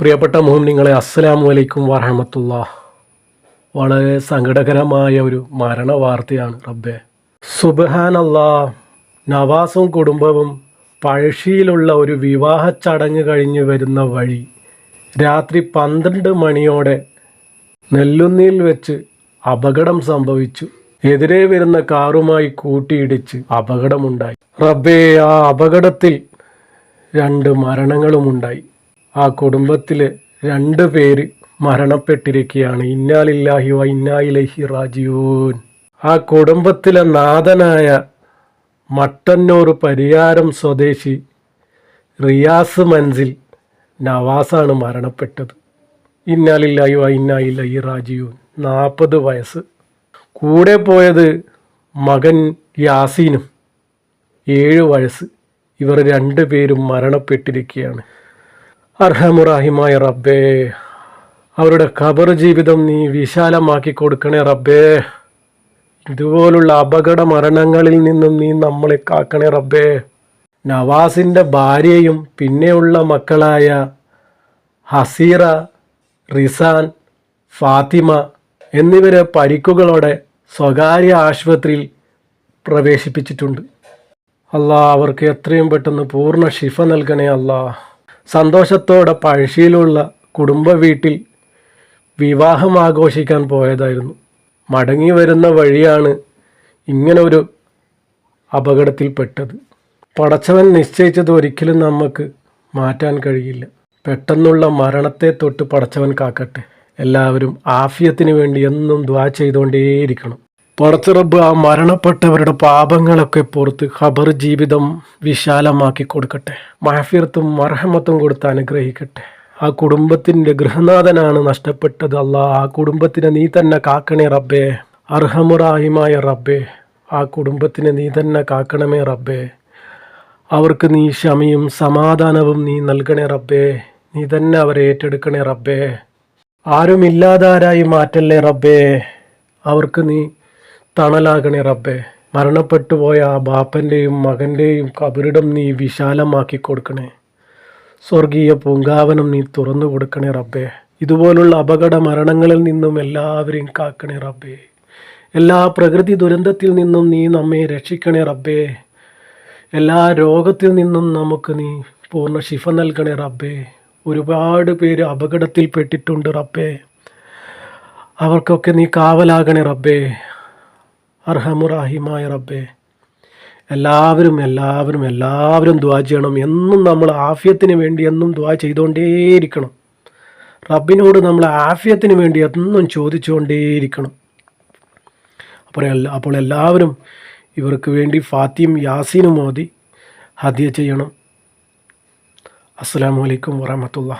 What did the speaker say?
പ്രിയപ്പെട്ട മോഹിനിങ്ങളെ അസ്സലാമു അലൈക്കും വറഹമത്തുള്ള. വളരെ സങ്കടകരമായ ഒരു മരണ വാർത്തയാണ് റബ്ബെ. സുബഹാനല്ലാ നവാസും കുടുംബവും പഴശ്ശിയിലുള്ള ഒരു വിവാഹ ചടങ്ങ് കഴിഞ്ഞ് വരുന്ന വഴി രാത്രി പന്ത്രണ്ട് മണിയോടെ നെല്ലുന്നിയിൽ വെച്ച് അപകടം സംഭവിച്ചു. എതിരെ വരുന്ന കാറുമായി കൂട്ടിയിടിച്ച് അപകടമുണ്ടായി. റബ്ബേ ആ അപകടത്തിൽ രണ്ട് മരണങ്ങളുമുണ്ടായി. ആ കുടുംബത്തിൽ രണ്ട് പേര് മരണപ്പെട്ടിരിക്കുകയാണ്. ഇന്നാലില്ലാഹി വ ഇന്നായിലഹി റാജിയൂൻ ആ കുടുംബത്തിലെ നാഥനായ മട്ടന്നൂർ പരിയാരം സ്വദേശി റിയാസ് മൻസിൽ നവാസാണ് മരണപ്പെട്ടത്. ഇന്നാലില്ലാഹി വ റാജിയൂൻ നാൽപ്പത് വയസ്സ്. കൂടെ പോയത് മകൻ യാസീനും. ഏഴ് വയസ്സ്. ഇവർ രണ്ടുപേരും മരണപ്പെട്ടിരിക്കുകയാണ്. അർഹമുറാഹിമായ റബ്ബേ അവരുടെ ഖബർ ജീവിതം നീ വിശാലമാക്കി കൊടുക്കണേ റബ്ബേ. ഇതുപോലുള്ള അപകട മരണങ്ങളിൽ നിന്നും നീ നമ്മളെ കാക്കണേ റബ്ബേ. നവാസിന്റെ ഭാര്യയും പിന്നെയുള്ള മക്കളായ ഹസീറ റിസാൻ ഫാത്തിമ എന്നിവരെ പരിക്കുകളോടെ സ്വകാര്യ ആശുപത്രിയിൽ പ്രവേശിപ്പിച്ചിട്ടുണ്ട്. അല്ലാ അവർക്ക് എത്രയും പെട്ടെന്ന് പൂർണ ശിഫ നൽകണേ അല്ലാ സന്തോഷത്തോടെ പഴശ്ശിയിലുള്ള കുടുംബ വീട്ടിൽ വിവാഹം ആഘോഷിക്കാൻ പോയതായിരുന്നു. മടങ്ങി വരുന്ന വഴിയാണ് ഇങ്ങനെ ഒരു അപകടത്തിൽപ്പെട്ടത്. പടച്ചവൻ നിശ്ചയിച്ചത് ഒരിക്കലും നമുക്ക് മാറ്റാൻ കഴിയില്ല. പെട്ടെന്നുള്ള മരണത്തെ തൊട്ട് പടച്ചവൻ കാക്കട്ടെ. എല്ലാവരും ആഫിയത്തിന് വേണ്ടി എന്നും ദ്വാ ചെയ്തുകൊണ്ടേയിരിക്കണം. പടച്ചിറബ് ആ മരണപ്പെട്ടവരുടെ പാപങ്ങളൊക്കെ പുറത്ത് ഖബർ ജീവിതം വിശാലമാക്കി കൊടുക്കട്ടെ. മഹഫിർത്തും മർഹമത്തും കൊടുത്ത് അനുഗ്രഹിക്കട്ടെ. ആ കുടുംബത്തിന്റെ ഗൃഹനാഥനാണ് നഷ്ടപ്പെട്ടത് അല്ല. ആ കുടുംബത്തിനെ നീ തന്നെ കാക്കണേ റബ്ബേ. അർഹമുറാഹിമായ റബ്ബേ. ആ കുടുംബത്തിനെ നീ തന്നെ കാക്കണമേ റബ്ബേ. അവർക്ക് നീ ക്ഷമയും സമാധാനവും നീ നൽകണേ റബ്ബേ. നീ തന്നെ അവരെ ഏറ്റെടുക്കണേ റബ്ബേ. ആരുമില്ലാതാരായി മാറ്റല്ലേ റബ്ബേ. അവർക്ക് നീ തണലാകണേ റബ്ബേ. മരണപ്പെട്ടുപോയ ആ ബാപ്പന്റെയും മകന്റെയും കബറിടം നീ വിശാലമാക്കി കൊടുക്കണേ. സ്വർഗീയ പൂങ്കാവനം നീ തുറന്നു കൊടുക്കണേ റബ്ബേ. ഇതുപോലുള്ള അപകട മരണങ്ങളിൽ നിന്നും എല്ലാവരെയും കാക്കണേ റബ്ബേ. എല്ലാ പ്രകൃതി ദുരന്തത്തിൽ നിന്നും നീ നമ്മെ രക്ഷിക്കണേ റബ്ബേ. എല്ലാ രോഗത്തിൽ നിന്നും നമുക്ക് നീ പൂർണ ശിഫ നൽകണേ റബ്ബേ. ഒരുപാട് പേര് അപകടത്തിൽപ്പെട്ടിട്ടുണ്ട് റബ്ബേ. അവർക്കൊക്കെ നീ കാവലാകണേ റബ്ബേ. അർഹമുറാഹിമായ റബ്ബേ. എല്ലാവരും എല്ലാവരും എല്ലാവരും ദ്വാ ചെയ്യണം. എന്നും നമ്മൾ ആഫ്യത്തിന് വേണ്ടി എന്നും ദ്വാ ചെയ്തുകൊണ്ടേയിരിക്കണം. റബ്ബിനോട് നമ്മൾ ആഫ്യത്തിന് വേണ്ടി എന്നും ചോദിച്ചുകൊണ്ടേയിരിക്കണം. അപ്പോൾ അപ്പോൾ എല്ലാവരും ഇവർക്ക് വേണ്ടി ഫാത്തിയും യാസീനും മോദി ഹദ്യ ചെയ്യണം. അസ്സാം വലൈക്കും വാഹമത്തുള്ള